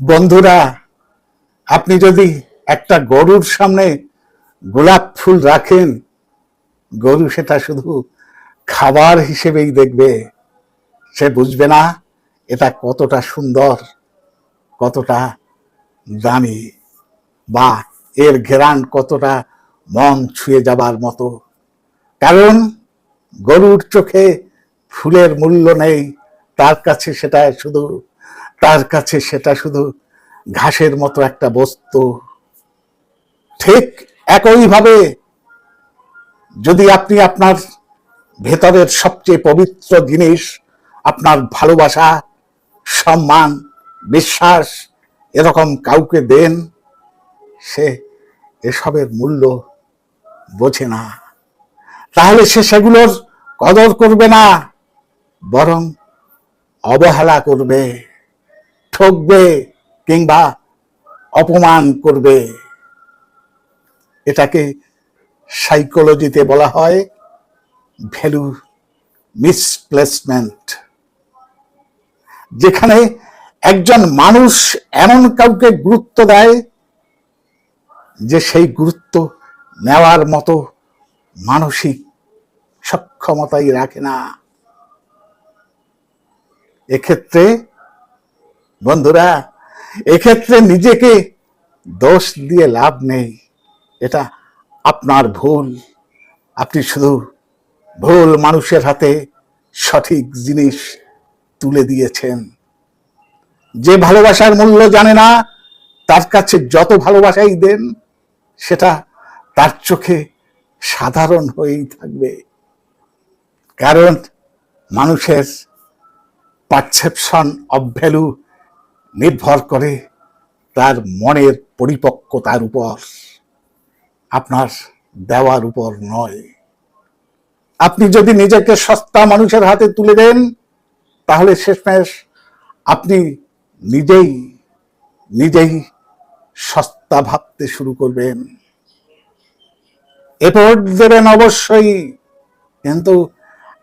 বন্ধুরা, আপনি যদি একটা গরুর সামনে গোলাপ ফুল রাখেন, গরু সেটা শুধু খাবার হিসেবেই দেখবে। সে বুঝবে না এটা কতটা সুন্দর, কতটা দামি বা এর ঘেরান কতটা মন ছুঁয়ে যাবার মতো। কারণ গরুর চোখে ফুলের মূল্য নেই, তার কাছে সেটা শুধু তার কাছে সেটা শুধু ঘাসের মতো একটা বস্তু। ঠিক একইভাবে যদি আপনি আপনার ভেতরের সবচেয়ে পবিত্র জিনিস, আপনার ভালোবাসা, সম্মান, বিশ্বাস এরকম কাউকে দেন, সে এসবের মূল্য বোঝে না। তাহলে সে সেগুলোর কদর করবে না, বরং অবহেলা করবে। ঠকবে কিংবা অপমান করবে। এটাকে সাইকোলজিতে বলা হয় ভ্যালু মিসপ্লেসমেন্ট যেখানে একজন মানুষ এমন কাউকে গুরুত্ব দেয় যে সেই গুরুত্ব নেওয়ার মতো মানসিক সক্ষমতাই রাখে না। এক্ষেত্রে বন্ধুরা, এক্ষেত্রে নিজেকে দোষ দিয়ে লাভ নেই। এটা আপনার ভুল। আপনি শুধু ভুল মানুষের হাতে সঠিক জিনিস তুলে দিয়েছেন। যে ভালোবাসার মূল্য জানে না, তার কাছে যত ভালোবাসাই দেন, সেটা তার চোখে সাধারণ হয়েই থাকবে। কারণ মানুষের পারসেপশন অব ভ্যালু নির্ভর করে তার মনের পরিপক্কতার উপর। আপনার দেওয়ার উপর নয়। আপনি যদি নিজেকে সস্তা মানুষের হাতে তুলে দেন, তাহলে শেষমেশ আপনি নিজেই নিজেই সস্তা ভাবতে শুরু করবেন। এফোর্ট দেবেন অবশ্যই, কিন্তু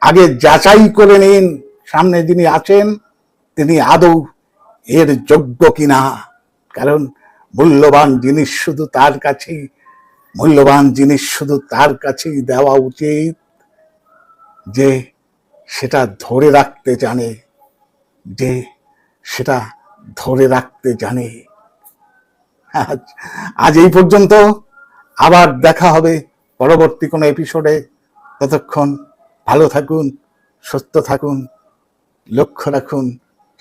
আগে যাচাই করে নিন। সামনে যিনি আছেন, তিনি আদৌ এর যোগ্য কিনা? কারণ মূল্যবান জিনিস শুধু তার কাছেই, মূল্যবান জিনিস শুধু তার কাছেই দেওয়া উচিত যে সেটা ধরে রাখতে জানে, যে সেটা ধরে রাখতে জানে। আজ এই পর্যন্ত। আবার দেখা হবে পরবর্তী কোনো এপিসোডে। ততক্ষণ ভালো থাকুন, সুস্থ থাকুন, লক্ষ্য রাখুন।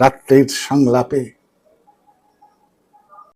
রাত্রির সংলাপে